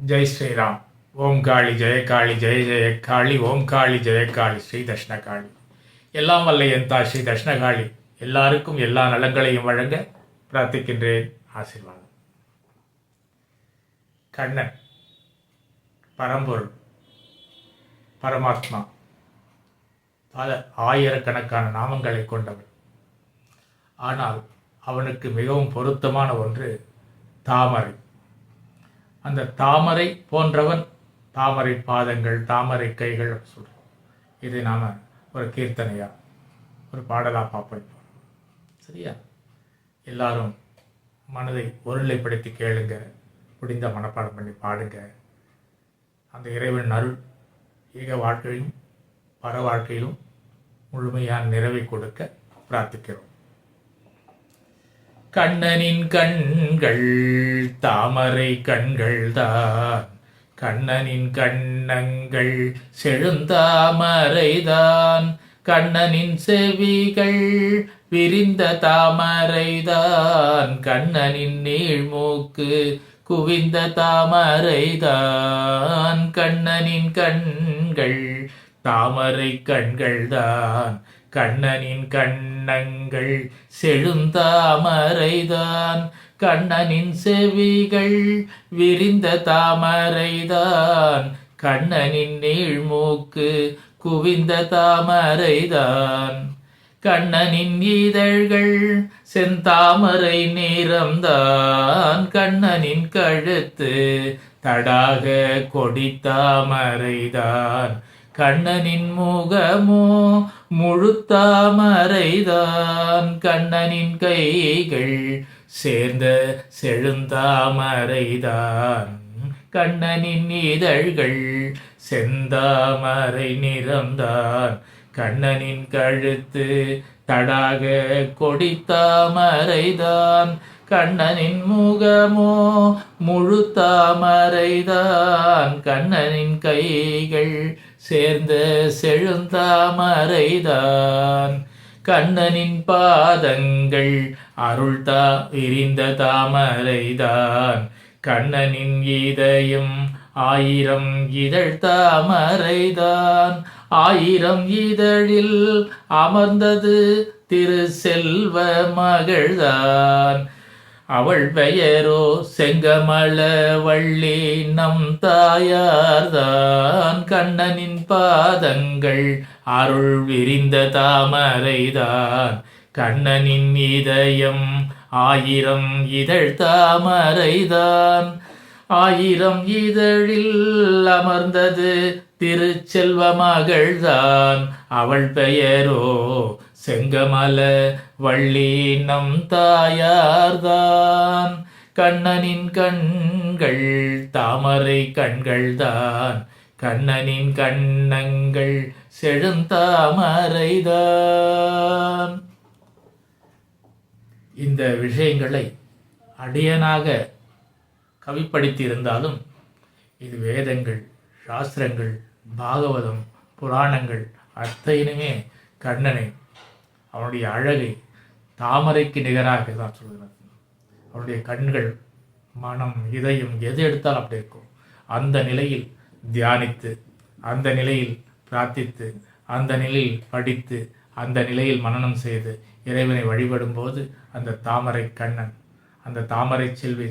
ஜெய் ஸ்ரீராம். ஓம் காளி ஜெய காளி ஜெய ஜெய காளி ஓம் காளி ஜெய காளி ஸ்ரீ தர்ஷ்ணகாளி எல்லாம் வல்ல என் தா ஸ்ரீ தர்ஷ்ணகாளி எல்லாருக்கும் எல்லா நலங்களையும் வழங்க பிரார்த்திக்கின்றேன். ஆசீர்வாதம். கண்ணன் பரம்பொருள் பரமாத்மா பல ஆயிரக்கணக்கான நாமங்களை கொண்டவன். ஆனால் அவனுக்கு மிகவும் பொருத்தமான ஒன்று தாமரை. அந்த தாமரை போன்றவன் தாமரை பாதங்கள் தாமரை கைகள் சொல்கிறோம் இதை நாம் ஒரு கீர்த்தனையாக ஒரு பாடலாக பார்ப்போம் சரியா? எல்லாரும் மனதை ஒருநிலைப்படுத்தி கேளுங்க. புடிந்த மனப்பாடம் பண்ணி பாடுங்க. அந்த இறைவன் அருள் ஈக வாழ்க்கையிலும் பர வாழ்க்கையிலும் முழுமையான நிறைவை கொடுக்க பிரார்த்திக்கிறோம். கண்ணனின் கண்கள் தாமரை கண்கள்தான். கண்ணனின் கண்ணங்கள் செழுந்தாமரைதான். கண்ணனின் செவிகள் விரிந்த தாமரைதான். கண்ணனின் நீழ்மூக்கு குவிந்த தாமரைதான். கண்ணனின் கண்கள் தாமரை கண்கள்தான் கண்ணனின் கண்ணங்கள் செழுந்தாமரைதான் கண்ணனின் செவிகள் விரிந்த தாமரைதான் கண்ணனின் நீழ்மூக்கு குவிந்த தாமரைதான். கண்ணனின் இதழ்கள் செந்தாமரை நிறம்தான் கண்ணனின் கழுத்து தடாக கொடித்தாமரைதான் கண்ணனின் முகமோ முழுத்தாமரைதான். கண்ணனின் கைகள் சேர்ந்த செழுந்தாமரைதான். கண்ணனின் இதழ்கள் செந்தாமரை நிறம்தான். கண்ணனின் கழுத்து தடாக கொடித்தாமரைதான். கண்ணனின் முகமோ முழு தாமரைதான். கண்ணனின் கைகள் சேர்ந்த செழுந்தாமரைதான். கண்ணனின் பாதங்கள் அருள்தா விரிந்த தாமரைதான். கண்ணனின் இதயம் ஆயிரம் இதழ் தாமரைதான். ஆயிரம் இதழில் அமர்ந்தது திரு செல்வ மகள்தான். அவள் பெயரோ செங்கமல வள்ளி நம் தாயார்தான் கண்ணனின் பாதங்கள். அருள் விரிந்த தாமரைதான் கண்ணனின் இதயம். ஆயிரம் இதழ் தாமரைதான். ஆயிரம் இதழில் அமர்ந்தது திருச்செல்வ மகள்தான். அவள் பெயரோ செங்கமல வள்ளி நம் தாயார்தான். கண்ணனின் கண்கள் தாமரை கண்கள்தான். கண்ணனின் கண்ணங்கள் செழுந்தாமரைதான் இந்த விஷயங்களை அடியனாக கவிப்படுத்தியிருந்தாலும் இது வேதங்கள் சாஸ்திரங்கள் பாகவதம் புராணங்கள் அத்தனையுமே கண்ணனை அவனுடைய அழகை தாமரைக்கு நிகராக தான் சொல்கிறார். அவனுடைய கண்கள் மனம் இதயம் எது எடுத்தாலும் அப்படி இருக்கும். அந்த நிலையில் தியானித்து அந்த நிலையில் பிரார்த்தித்து அந்த நிலையில் படித்து அந்த நிலையில் மனனம் செய்து இறைவனை வழிபடும்போது அந்த தாமரை கண்ணன் அந்த தாமரை செல்வி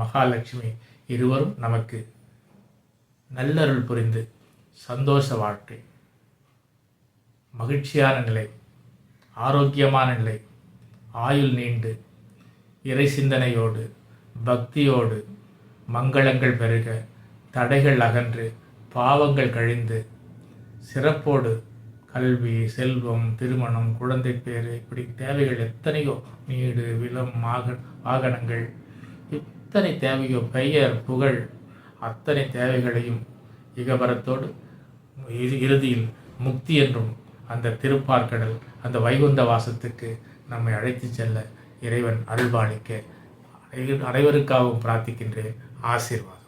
மகாலட்சுமி இருவரும் நமக்கு நல்லருள் புரிந்து சந்தோஷ வாழ்க்கை மகிழ்ச்சியான நிலை ஆரோக்கியமான நிலை. ஆயுள் நீண்டு இறை சிந்தனையோடு பக்தியோடு மங்களங்கள் பெருக தடைகள் அகன்று பாவங்கள் கழிந்து சிறப்போடு கல்வி செல்வம் திருமணம் குழந்தை பேர் இப்படி தேவைகள் எத்தனையோ நீடு விலம் மாக வாகனங்கள் இத்தனை தேவையோ பெயர் புகழ் அத்தனை தேவைகளையும் இகபரத்தோடு இறு- இறுதியில் முக்தி என்றும் அந்த திருப்பார்க்கடல் அந்த வைகுந்த வாசத்துக்கு நம்மை அழைத்துச் செல்ல இறைவன் அருள்பாலிக்க அனைவருக்காகவும் பிரார்த்திக்கின்றேன். ஆசீர்வாதம்.